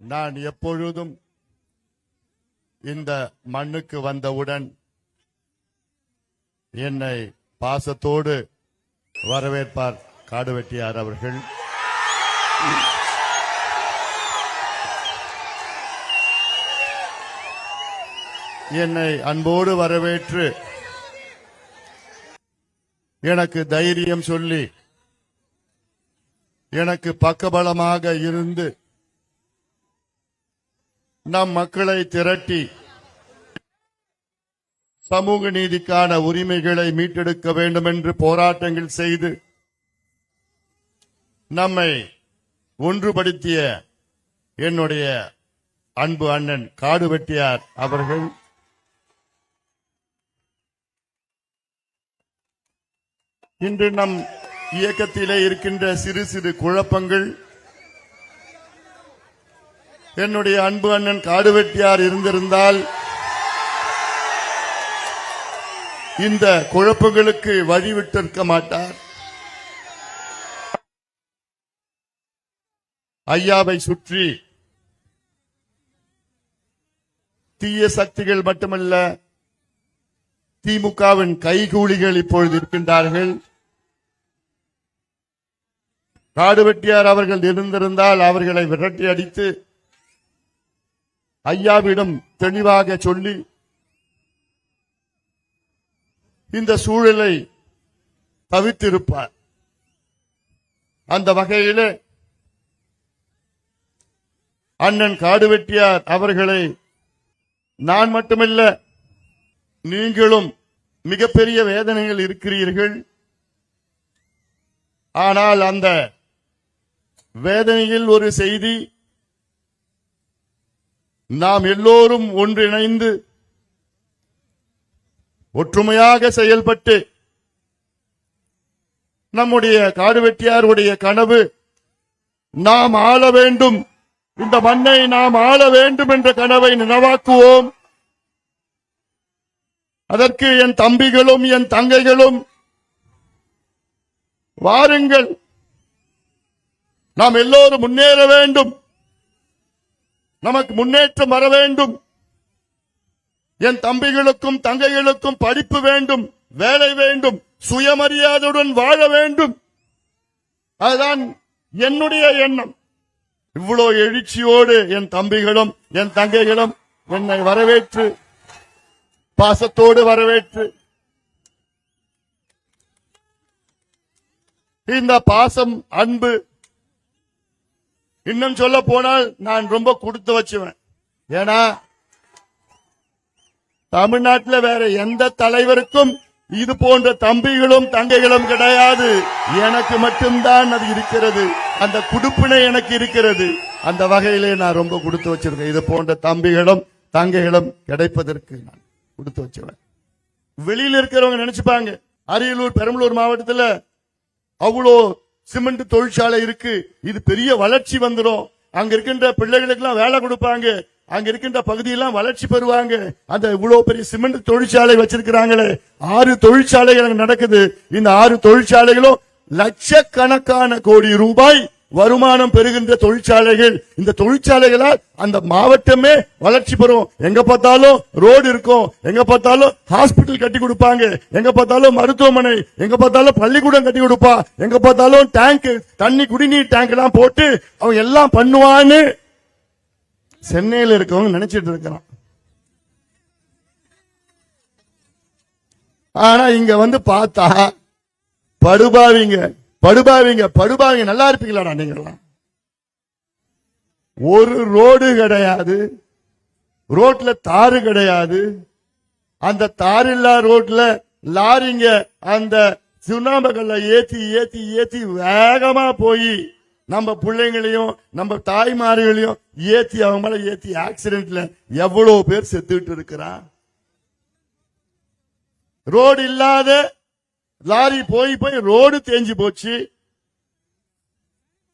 நான் எப்பொழுதும் இந்த மண்ணுக்கு வந்தவுடன் என்னை பாசத்தோடு வரவேற்பார் காடுவெட்டியார் அவர்கள். என்னை அன்போடு வரவேற்று எனக்கு தைரியம் சொல்லி எனக்கு பக்கபலமாக இருந்து நம் மக்களை திரட்டி சமூக நீதிக்கான உரிமைகளை மீட்டெடுக்க வேண்டும் என்று போராட்டங்கள் செய்து நம்மை ஒன்றுபடுத்திய என்னுடைய அன்பு அண்ணன் காடுவெட்டியார் அவர்கள் இன்று நம் இயக்கத்திலே இருக்கின்ற சிறு சிறு குழப்பங்கள் என்னுடைய அன்பு அண்ணன் காடுவெட்டியார் இருந்திருந்தால் இந்த குழப்பங்களுக்கு வழிவிட்டிருக்க மாட்டார். ஐயாவை சுற்றி தீய சக்திகள் மட்டுமல்ல திமுகவின் கைகூலிகள் இப்பொழுது இருக்கின்றார்கள். காடுவெட்டியார் அவர்கள் இருந்திருந்தால் அவர்களை விரட்டி அடித்து ஐயாவிடம் தெளிவாக சொல்லி இந்த சூழலை தவிர்த்திருப்பார். அந்த வகையிலே அண்ணன் காடுவெட்டியார் அவர்களை நான் மட்டுமல்ல நீங்களும் மிகப்பெரிய வேதனைகள் இருக்கிறீர்கள். ஆனால் அந்த வேதனையில் ஒரு செய்தி நாம் எல்லோரும் ஒன்றிணைந்து ஒற்றுமையாக செயல்பட்டு நம்முடைய காடுவெட்டியாருடைய கனவு நாம் ஆள வேண்டும். இந்த மண்ணை நாம் ஆள வேண்டும் என்ற கனவை நினைவாக்குவோம். அதற்கு என் தம்பிகளும் என் தங்கைகளும் வாருங்கள். நாம் எல்லோரும் முன்னேற வேண்டும். நமக்கு முன்னேற்றம் வர வேண்டும். என் தம்பிகளுக்கும் தங்கைகளுக்கும் படிப்பு வேண்டும் வேலை வேண்டும் சுயமரியாதையுடன் வாழ வேண்டும். அதுதான் என்னுடைய எண்ணம். இவ்வளோ எழுச்சியோடு என் தம்பிகளும் என் தங்கைகளும் என்னை வரவேற்று பாசத்தோடு வரவேற்று. இந்த பாசம் அன்பு இன்னும் சொல்ல போனால் நான் ரொம்ப கொடுத்து வச்சுவேன். ஏன்னா தமிழ்நாட்டில் வேற எந்த தலைவருக்கும் இது போன்ற தம்பிகளும் தங்கைகளும் கிடையாது. எனக்கு மட்டும்தான் அது இருக்கிறது. அந்த குடுப்பினை எனக்கு இருக்கிறது. அந்த வகையிலே நான் ரொம்ப கொடுத்து வச்சிருக்கேன். இது போன்ற தம்பிகளும் தங்கைகளும் கிடைப்பதற்கு நான் கொடுத்து வச்சுவேன். வெளியில இருக்கிறவங்க நினைச்சுப்பாங்க. அரியலூர் பெரம்பலூர் மாவட்டத்துல அவ்வளோ சிமெண்ட் தொழிற்சாலை இருக்கு. இது பெரிய வளர்ச்சி வந்துடும் அங்க இருக்கின்ற பிள்ளைகளுக்கு எல்லாம் வேலை கொடுப்பாங்க. அங்க இருக்கின்ற பகுதியெல்லாம் வளர்ச்சி பெறுவாங்க. அந்த இவ்வளவு பெரிய சிமெண்ட் தொழிற்சாலை வச்சிருக்கிறாங்களே. ஆறு தொழிற்சாலைகள் நடக்குது. இந்த ஆறு தொழிற்சாலைகளும் லட்சக்கணக்கான கோடி ரூபாய் வருமானம் பெறுகின்ற தொழிற்சாலைகள் இந்த தொழிற்சாலைகளால் அந்த மாவட்டமே வளர்ச்சி பெறும். எங்க பார்த்தாலும் ரோடு இருக்கும். எங்க பார்த்தாலும் ஹாஸ்பிட்டல் கட்டி கொடுப்பாங்க. எங்க பார்த்தாலும் மருத்துவமனை. எங்க பார்த்தாலும் பள்ளிக்கூடம் கட்டி கொடுப்பா. எங்க பார்த்தாலும் டேங்க் தண்ணி குடிநீர் டேங்க் எல்லாம் போட்டு அவன் எல்லாம் பண்ணுவான்னு சென்னையில் இருக்கவங்க நினைச்சிட்டு இருக்கிறான். ஆனா இங்க வந்து பார்த்தா படுபாவிங்க. படுபாவிங்க படுபாவிங்க நல்லா இருப்பீங்களாடா நீங்களாம் ஒரு ரோடு கிடையாது. ரோட்ல தாறு கிடையாது. அந்த தாரில்லா ரோட்ல லாரிங்க அந்த சுண்ணாம்புகள்ல ஏத்தி ஏத்தி ஏத்தி வேகமா போய் நம்ம பிள்ளைங்களையும் நம்ம தாய்மார்களையும் ஏத்தி அவங்க மேல ஏத்தி ஆக்சிடென்ட்ல எவ்வளவு பேர் செத்துட்டு இருக்கிறான்? ரோடு இல்லாத லாரி போய் போய் ரோடு தேஞ்சு போச்சு.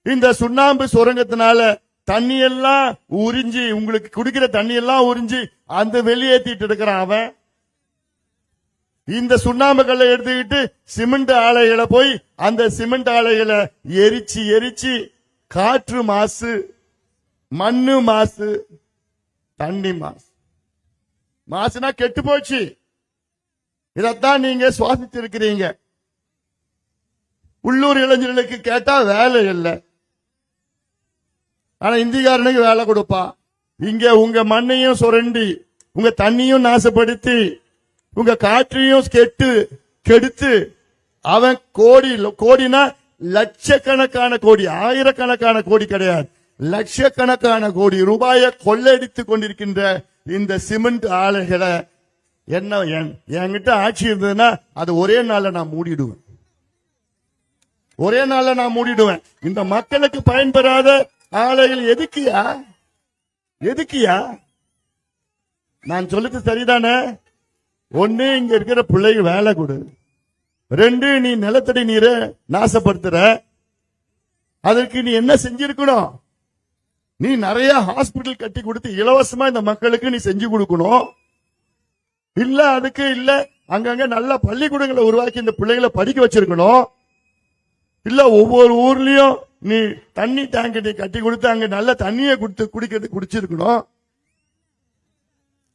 இந்த சுண்ணாம்பு சுரங்கத்தினால தண்ணி எல்லாம் உறிஞ்சி உங்களுக்கு குடிக்கிற தண்ணி எல்லாம் உறிஞ்சி அந்த வெளியேற்றிட்டு இருக்கிறான் அவன். இந்த சுண்ணாம்பு கல்லை எடுத்துக்கிட்டு சிமெண்ட் ஆலைகளை போய் அந்த சிமெண்ட் ஆலைகளை எரிச்சு எரிச்சு காற்று மாசு மண்ணு மாசு தண்ணி மாசு. மாசுனா கெட்டு போச்சு. இதைத்தான் நீங்க சுவாசிச்சிருக்கிறீங்க உள்ளூர் இளைஞர்களுக்கு கேட்டா வேலை இல்லை. ஆனா இந்திக்காரனுக்கு வேலை கொடுப்பான் இங்க உங்க மண்ணையும் சுரண்டி உங்க தண்ணியும் நாசப்படுத்தி உங்க காற்றையும் கெட்டு கெடுத்து அவன் கோடி கோடினா லட்சக்கணக்கான கோடி ஆயிரக்கணக்கான கோடி கிடையாது. லட்சக்கணக்கான கோடி ரூபாயை கொள்ளையடித்துக் கொண்டிருக்கின்ற இந்த சிமெண்ட் ஆலைகளை என்ன என்- என்கிட்ட ஆட்சி இருந்ததுன்னா அது ஒரே நாள்ல நான் மூடிடுவேன். ஒரே நாள்ல நான் மூடிடுவேன். இந்த மக்களுக்கு பயன்பெறாத ஆலைகள் எதுக்குயா? எதுக்குயா? நான் சொல்லுது சரிதானே? ஒன்னு இங்க இருக்கிற பிள்ளைக்கு வேலை கொடு. ரெண்டு நீ நிலத்தடி நீரை நாசப்படுத்துற. அதற்கு நீ என்ன செஞ்சிருக்கணும்? நீ நிறைய ஹாஸ்பிட்டல் கட்டி கொடுத்து இலவசமா இந்த மக்களுக்கு நீ செஞ்சு கொடுக்கணும். இல்ல அதுக்கு இல்ல. அங்கங்க நல்ல பள்ளிக்கூடங்களை உருவாக்கி இந்த பிள்ளைகளை படிக்க வச்சிருக்கணும். இல்ல ஒவ்வொரு ஊர்லயும் நீ தண்ணி டேங்க் நீ கட்டி கொடுத்து அங்க நல்ல தண்ணியை கொடுத்து குடிக்கிறது குடிச்சிருக்கணும்.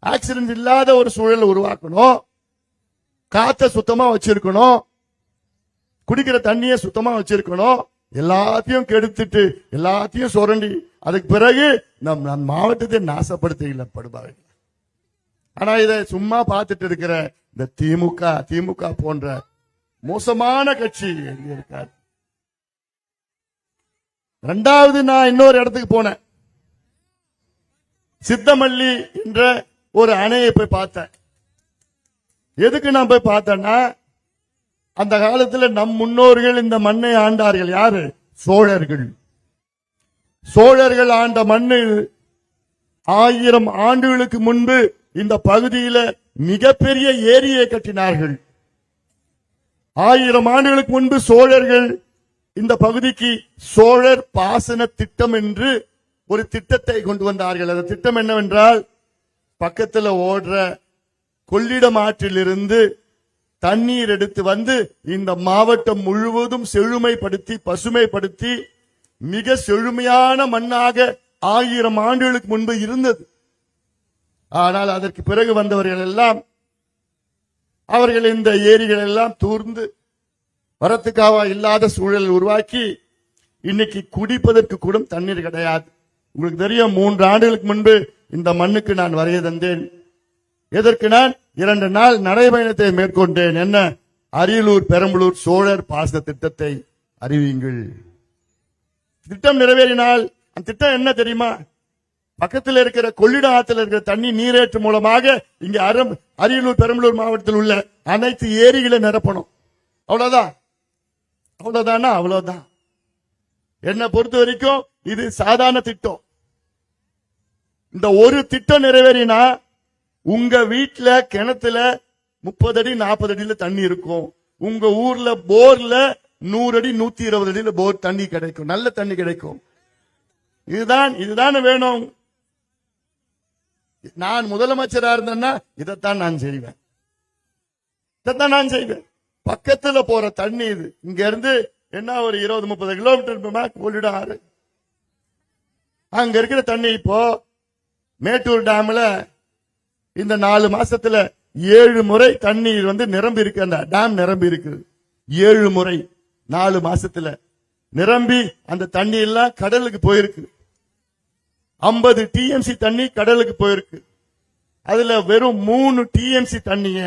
ஆக்சிடென்ட் இல்லாத ஒரு சூழலை உருவாக்கணும். காத்த சுத்தமா வச்சிருக்கணும். குடிக்கிற தண்ணியை சுத்தமா வச்சிருக்கணும். எல்லாத்தையும் கெடுத்துட்டு எல்லாத்தையும் சுரண்டி அதுக்கு பிறகு நம் நம் மாவட்டத்தை நாசப்படுத்த படுபார்கள் ஆனா இதை சும்மா பார்த்துட்டு இருக்கிற இந்த திமுக திமுக போன்ற மோசமான கட்சி எங்க இருக்காது. ரெண்டாவது நான் இன்னொரு இடத்துக்கு போனேன். சித்தமல்லி என்ற ஒரு அணையை போய் பார்த்தேன். எதுக்கு நான் போய் பார்த்தேன்னா அந்த காலத்துல நம் முன்னோர்கள் இந்த மண்ணை ஆண்டார்கள் யாரு? சோழர்கள். சோழர்கள் ஆண்ட மண்ணு ஆயிரம் ஆண்டுகளுக்கு முன்பு இந்த பகுதியில மிகப்பெரிய ஏரியை கட்டினார்கள். ஆயிரம் ஆண்டுகளுக்கு முன்பு சோழர்கள் இந்த பகுதிக்கு சோழர் பாசன திட்டம் என்று ஒரு திட்டத்தை கொண்டு வந்தார்கள். அந்த திட்டம் என்னவென்றால் பக்கத்தில் ஓடுற கொள்ளிடம் ஆற்றிலிருந்து தண்ணீர் எடுத்து வந்து இந்த மாவட்டம் முழுவதும் செழுமைப்படுத்தி பசுமைப்படுத்தி மிக செழுமையான மண்ணாக ஆயிரம் ஆண்டுகளுக்கு முன்பு இருந்தது. ஆனால் அதற்கு பிறகு வந்தவர்கள் எல்லாம் அவர்கள் இந்த ஏரிகள் எல்லாம் தூர்ந்து வரத்துக்காவா இல்லாத சூழல் உருவாக்கி இன்னைக்கு குடிப்பதற்கு கூட தண்ணீர் கிடையாது. உங்களுக்கு தெரியும் மூன்று ஆண்டுகளுக்கு முன்பு இந்த மண்ணுக்கு நான் வரைய தந்தேன். எதற்கு நான்? இரண்டு நாள் நடைபயணத்தை மேற்கொண்டேன். என்ன? அரியலூர் பெரம்பலூர் சோழர் பாசன திட்டத்தை அறிவியுங்கள். திட்டம் நிறைவேறினால் அந்த திட்டம் என்ன தெரியுமா? பக்கத்தில் இருக்கிற கொள்ளிடம் ஆற்றில் இருக்கிற தண்ணி நீரேற்று மூலமாக இங்க அரம் அரியலூர் பெரம்பலூர் மாவட்டத்தில் உள்ள அனைத்து ஏரிகளை நிரப்பணும். அவ்வளவுதான். அவ்வளவுதானா? அவ்வளவுதான். என்னை பொறுத்த வரைக்கும் இது சாதாரண திட்டம். இந்த ஒரு திட்டம் நிறைவேறினா உங்க வீட்டுல கிணத்துல முப்பது அடி நாற்பது அடியில தண்ணி இருக்கும். உங்க ஊர்ல போர்ல நூறு அடி நூத்தி இருபது அடியில போர் தண்ணி கிடைக்கும். நல்ல தண்ணி கிடைக்கும். இதுதான் இதுதான் வேணும். நான் முதலமைச்சரா இருந்தேன்னா இதைத்தான் நான் செய்வேன். இதைத்தான் நான் செய்வேன். பக்கத்துல போற தண்ணி இது. இங்க இருந்து என்ன ஒரு இருபது முப்பது கிலோமீட்டர் கொள்ளிடம் ஆறு. அங்க இருக்கிற தண்ணி இப்போ மேட்டூர் டேம்ல இந்த நாலு மாசத்துல ஏழு முறை தண்ணீர் வந்து நிரம்பி இருக்கு. அந்த டேம் நிரம்பி இருக்கு. ஏழு முறை நாலு மாசத்துல நிரம்பி அந்த தண்ணி எல்லாம் கடலுக்கு போயிருக்கு. ஐம்பது டிஎம்சி தண்ணி கடலுக்கு போயிருக்கு. அதுல வெறும் மூணு டிஎம்சி தண்ணிய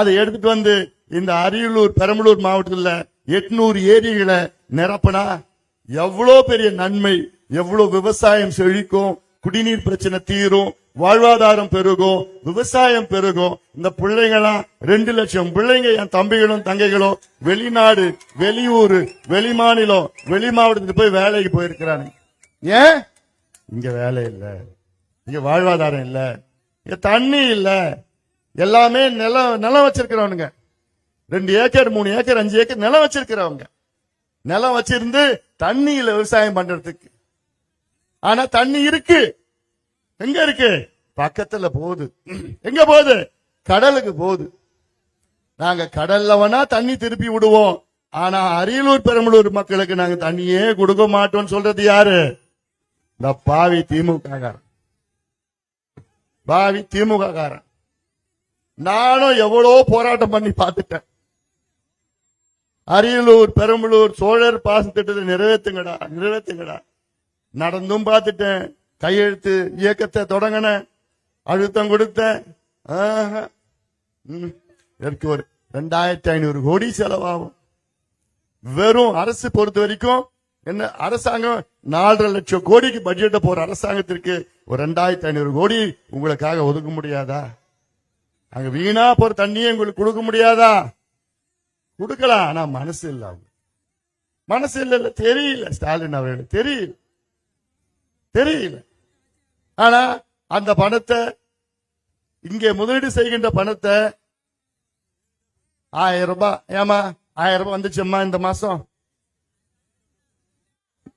அதை எடுத்துட்டு வந்து இந்த அரியலூர் பெரம்பலூர் மாவட்டத்தில் எட்நூறு ஏரிகளை நிரப்பினா எவ்வளோ பெரிய நன்மை எவ்வளோ விவசாயம் செழிக்கும் குடிநீர் பிரச்சனை தீரும் வாழ்வாதாரம் பெருகும் விவசாயம் பெருகும். இந்த பிள்ளைங்களாம் ரெண்டு லட்சம் பிள்ளைங்க என் தம்பிகளும் தங்கைகளும் வெளிநாடு வெளியூர் வெளி மாநிலம் வெளி மாவட்டத்துக்கு போய் வேலைக்கு போயிருக்கிறானுங்க. ஏன்? இங்க வேலை இல்லை. இங்க வாழ்வாதாரம் இல்லை. இங்க தண்ணி இல்லை. எல்லாமே நிலம் நிலம் வச்சிருக்கிறவனுங்க. ரெண்டு ஏக்கர் மூணு ஏக்கர் அஞ்சு ஏக்கர் நிலம் வச்சிருக்கிறவங்க. நிலம் வச்சிருந்து தண்ணி விவசாயம் பண்றதுக்கு. ஆனா தண்ணி இருக்கு. எங்க இருக்கு? பக்கத்துல போகுது. எங்க போகுது? கடலுக்கு போகுது. நாங்க கடல்ல வேணா தண்ணி திருப்பி விடுவோம். ஆனா அரியலூர் பெரம்பலூர் மக்களுக்கு நாங்க தண்ணியே கொடுக்க மாட்டோம்னு சொல்றது யாரு? இந்த பாவி திமுக காரன் பாவி திமுக காரன் நானும் எவ்வளோ போராட்டம் பண்ணி பார்த்துட்டேன். அரியலூர் பெரம்பலூர் சோழர் பாச திட்டத்தை நிறைவேற்றுங்கடா நிறைவேற்றுங்கடா நடந்தும் பார்த்துட்டேன். கையெழுத்து இயக்கத்தை தொடங்கினேன். அழுத்தம் கொடுத்தேன். ஆஹா. ம். இதற்கு ஒரு ரெண்டாயிரத்தி ஐநூறு கோடி செலவாகும். வெறும் அரசு பொறுத்த வரைக்கும் என்ன அரசாங்கம் நாலரை லட்சம் கோடிக்கு பட்ஜெட் போற அரசாங்கத்திற்கு ஒரு ரெண்டாயிரத்தி ஐநூறு கோடி உங்களுக்காக ஒதுக்க முடியாதா? அங்க வீணா போற தண்ணியை உங்களுக்கு கொடுக்க முடியாதா? கொடுக்கலாம் ஆனா மனசு இல்ல அவங்க. மனசு இல்ல இல்ல தெரியல. ஸ்டாலின் அவர்களுக்கு தெரியல. தெரியல. ஆனா அந்த பணத்தை இங்கே முதலீடு செய்கின்ற பணத்தை ஆயிரம் ரூபாய் ஏமா ஆயிரம் ரூபாய் வந்துச்சும்மா இந்த மாசம்?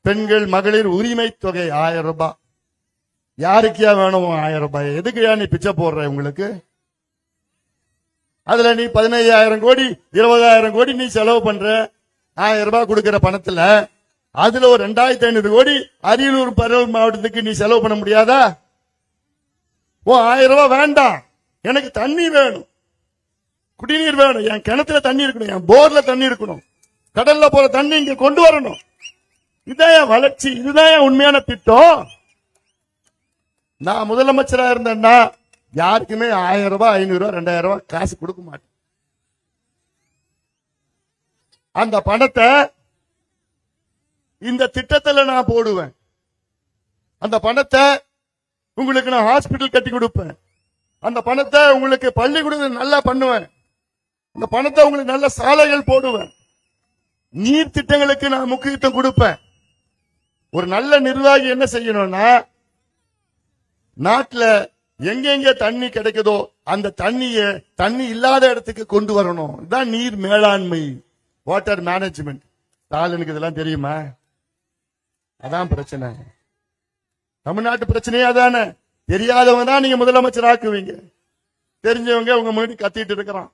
பெண்கள் மகளிர் உரிமை தொகை ஆயிரம் ரூபாய். யாருக்கியா வேணும் ஆயிரம் ரூபாய்? எதுக்குயா நீ பிச்சை போடுற உங்களுக்கு அதுல நீ பதினையாயிரம் கோடி இருபதாயிரம் கோடி நீ செலவு பண்ற. ஆயிரம் ரூபாய் கொடுக்கிற பணத்துல அதுல ஒரு ரெண்டாயிரத்தி ஐநூறு கோடி அரியலூர் பரவல் மாவட்டத்துக்கு நீ செலவு பண்ண முடியாதா? ஓ ஆயிரம் ரூபாய் வேண்டாம். எனக்கு தண்ணி வேணும். குடிநீர் வேணும். என் கிணத்துல தண்ணி இருக்கணும். என் போர்ல தண்ணி இருக்கணும். கடல்ல போற தண்ணி இங்க கொண்டு வரணும். இதுதான் என் வளர்ச்சி இதுதான் என் உண்மையான திட்டம். நான் முதலமைச்சரா இருந்தேன்னா யாருக்குமே ஆயிரம் ரூபாய் ஐநூறு ரூபாய் ரெண்டாயிரம் ரூபாய் காசு கொடுக்க மாட்டேன். அந்த பணத்தை இந்த திட்டத்துல நான் போடுவேன். அந்த பணத்தை உங்களுக்கு நான் ஹாஸ்பிட்டல் கட்டி கொடுப்பேன். அந்த பணத்தை உங்களுக்கு பள்ளிக்கூடம் நல்லா பண்ணுவேன். அந்த பணத்தை உங்களுக்கு நல்ல சாலைகள் போடுவேன். நீர் திட்டங்களுக்கு நான் முக்கியத்துவம் கொடுப்பேன். ஒரு நல்ல நிர்வாகி என்ன செய்யணும்னா நாட்டில் எங்கெங்க தண்ணி கிடைக்குதோ அந்த தண்ணிய தண்ணி இல்லாத இடத்துக்கு கொண்டு வரணும். இதுதான் நீர் மேலாண்மை வாட்டர் மேனேஜ்மெண்ட் தாளனுக்கு இதெல்லாம் தெரியுமா? அதான் பிரச்சனை. தமிழ்நாட்டு பிரச்சனையே அதானே. தெரியாதவங்க தான் நீங்க முதலமைச்சர் ஆக்குவீங்க. தெரிஞ்சவங்க உங்க முன்னாடி கத்திட்டு இருக்கிறான்.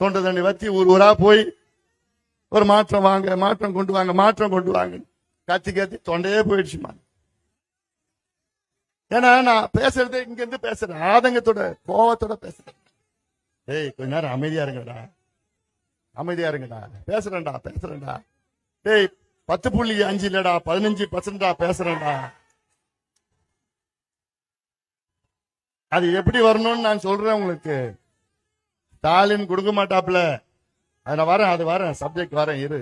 தொண்டை தண்ணி வத்தி ஊர் ஊரா போய் ஒரு மாற்றம் வாங்க மாற்றம் கொண்டு வாங்க மாற்றம் கொண்டு வாங்க கத்தி கத்தி தொண்டையே போயிடுச்சுமா ஏன்னா நான் பேசுறது இங்க இருந்து பேசுறேன். ஆதங்கத்தோட கோவத்தோட பேசுறேன். ஏய் கொஞ்ச நேரம் அமைதியா இருங்கடா. அமைதியா இருங்கடா. பேசுறேன்டா பேசுறேன்டா. டேய் பத்து புள்ளி அஞ்சு இல்லடா பதினஞ்சு பர்சன்டா பேசுறேன்டா. அது எப்படி வரணும்னு நான் சொல்றேன் உங்களுக்கு. ஸ்டாலின் கொடுக்க மாட்டாப்ல அதுல வரேன் அது வரேன். சப்ஜெக்ட் வரேன் இரு.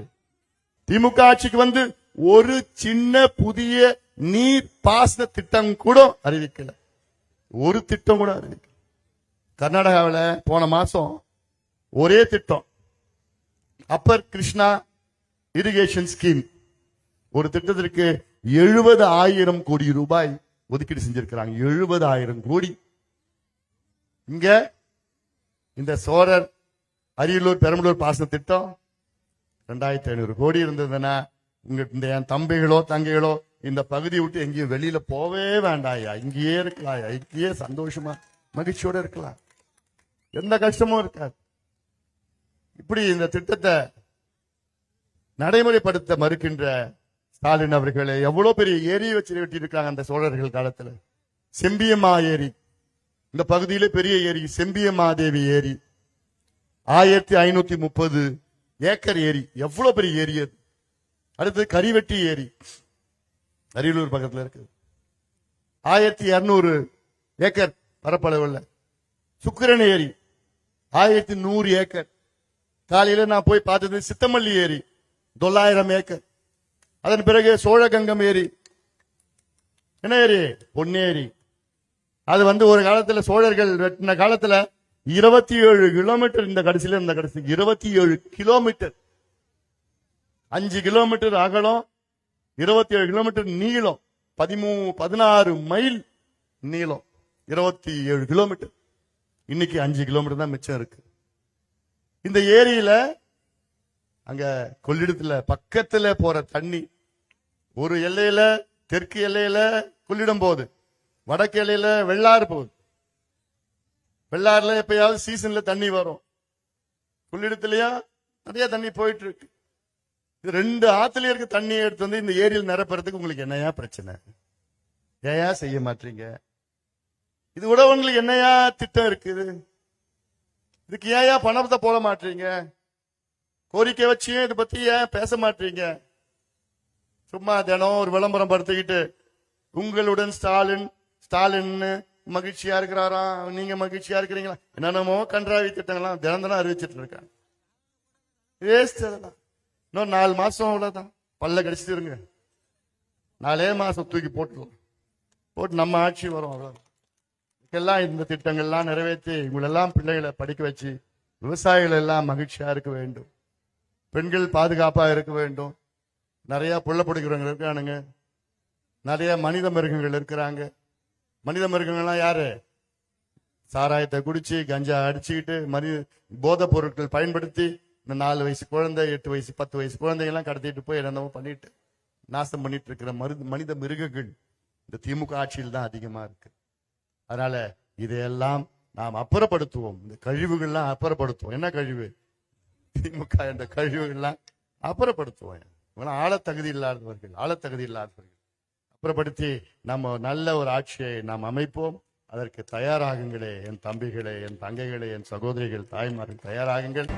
திமுக ஆட்சிக்கு வந்து ஒரு சின்ன புதிய நீர் பாசன திட்டம் கூட அறிவிக்கல. ஒரு திட்டம் கூட அறிவிக்கல. கர்நாடகாவில் போன மாசம் ஒரே திட்டம். அப்பர் கிருஷ்ணா இரிகேஷன் ஸ்கீம் ஒரு திட்டத்திற்கு எழுபது ஆயிரம் கோடி ரூபாய் ஒதுக்கீடு செஞ்சிருக்கிறாங்க. எழுபது ஆயிரம் கோடி. இங்க இந்த சோழர் அரியலூர் பெரம்பலூர் பாசன திட்டம் ரெண்டாயிரத்தி ஐநூறு கோடி இருந்ததுன்னா உங்க இந்த என் தம்பிகளோ தங்கைகளோ இந்த பகுதியை விட்டு எங்கேயும் வெளியில போவே வேண்டாயா? இங்கேயே இருக்கலாயா? இங்கேயே சந்தோஷமா மகிழ்ச்சியோட இருக்கலாம். எந்த கஷ்டமும் இருக்காது. இப்படி இந்த திட்டத்தை நடைமுறைப்படுத்த மறுக்கின்ற ஸ்டாலின் அவர்களே எவ்வளவு பெரிய ஏரி வச்சு வெட்டி இருக்காங்க அந்த சோழர்கள் காலத்துல. செம்பியம்மா ஏரி. இந்த பகுதியிலே பெரிய ஏரி செம்பியம்மாதேவி ஏரி. ஆயிரத்தி ஐநூத்தி முப்பது ஏக்கர் ஏரி. எவ்வளவு பெரிய ஏரி அது? அடுத்து கரிவெட்டி ஏரி. அரியலூர் பக்கத்தில் இருக்குது ஆயிரத்தி இரநூறு ஏக்கர் பரப்பளவில் சுக்கிரன் ஏரி. ஆயிரத்தி நூறு ஏக்கர். காலையில் நான் போய் பார்த்தது சித்தமல்லி ஏரி. தொள்ளாயிரம் ஏக்கர். அதன் பிறகு சோழகங்கம் ஏரி. என்ன ஏரி? பொன்னேரி அது வந்து ஒரு காலத்தில் சோழர்கள் வெட்டின காலத்தில் இருபத்தி ஏழு கிலோமீட்டர் இந்த கடைசியில் இந்த கடைசி இருபத்தி ஏழு கிலோமீட்டர். அஞ்சு கிலோமீட்டர் அகலம் இருபத்தி ஏழு கிலோமீட்டர் நீளம் பதிமூ பதினாறு மைல் நீளம் இருபத்தி ஏழு கிலோமீட்டர். இன்னைக்கு அஞ்சு கிலோமீட்டர் தான் மிச்சம் இருக்கு. இந்த ஏரியில அங்க கொள்ளிடத்துல பக்கத்துல போற தண்ணி ஒரு எல்லையில தெற்கு எல்லையில கொள்ளிடம் போகுது. வடக்கு எல்லையில வெள்ளாறு போகுது. வெள்ளாறுல எப்பயாவது சீசன்ல தண்ணி வரும். கொள்ளிடத்துலயும் நிறைய தண்ணி போயிட்டு இருக்கு. இது ரெண்டு ஆத்துல இருக்க தண்ணியை எடுத்து வந்து இந்த ஏரியில் நிரப்புறதுக்கு உங்களுக்கு என்னையா பிரச்சனை? ஏயா செய்ய மாட்டீங்க? இது விட உங்களுக்கு என்னையா திட்டம் இருக்குது இதுக்கு ஏயா பணத்தை போட மாட்டீங்க? கோரிக்கை வச்சியும் இதை பத்தி ஏன் பேச மாட்டீங்க? சும்மா தினம் ஒரு விளம்பரம் படுத்திக்கிட்டு உங்களுடன் ஸ்டாலின் ஸ்டாலின் மகிழ்ச்சியா இருக்கிறாராம் நீங்க மகிழ்ச்சியா இருக்கிறீங்களா? என்னென்னமோ கன்றாவி திட்டங்கள்லாம் தினம் தினம் அறிவிச்சிட்டு இருக்காங்க. வேஸ்ட் அதெல்லாம். இன்னும் நாலு மாசம் அவ்வளவுதான். பல்ல கடிச்சிருங்க நாலே மாசம் தூக்கி போட்டுருவோம் போட்டு நம்ம ஆட்சி வரும் அவ்வளவு எல்லாம் இந்த திட்டங்கள்லாம் நிறைவேற்றி இவங்களெல்லாம் பிள்ளைகளை படிக்க வச்சு விவசாயிகள் எல்லாம் மகிழ்ச்சியா இருக்க வேண்டும். பெண்கள் பாதுகாப்பா இருக்க வேண்டும். நிறைய புள்ள பிடிக்கிறவங்க இருக்கானுங்க. நிறைய மனித மிருகங்கள் இருக்கிறாங்க. மனித மிருகங்கள்லாம் யாரு? சாராயத்தை குடிச்சு கஞ்சா அடிச்சுக்கிட்டு மனித போதைப் பொருட்கள் பயன்படுத்தி இந்த நாலு வயசு குழந்தை எட்டு வயசு பத்து வயசு குழந்தைங்கெல்லாம் கடத்திட்டு போய் என்னென்னமோ பண்ணிட்டு நாசம் பண்ணிட்டு இருக்கிற மரு மனித மிருகங்கள் இந்த திமுக ஆட்சியில் தான் அதிகமா இருக்கு. அதனால இதையெல்லாம் நாம் அப்புறப்படுத்துவோம். இந்த கழிவுகள்லாம் அப்புறப்படுத்துவோம். என்ன கழிவு? திமுக இந்த கழிவுகள்லாம் அப்புறப்படுத்துவோம். ஆழத்தகுதி இல்லாதவர்கள் ஆழத்தகுதி இல்லாதவர்கள். அப்புறப்படுத்தி நம்ம நல்ல ஒரு ஆட்சியை நாம் அமைப்போம். அதற்கு தயாராகுங்களே என் தம்பிகளே என் தங்கைகளே என் சகோதரிகள் தாய்மார்கள் தயாராகுங்கள்.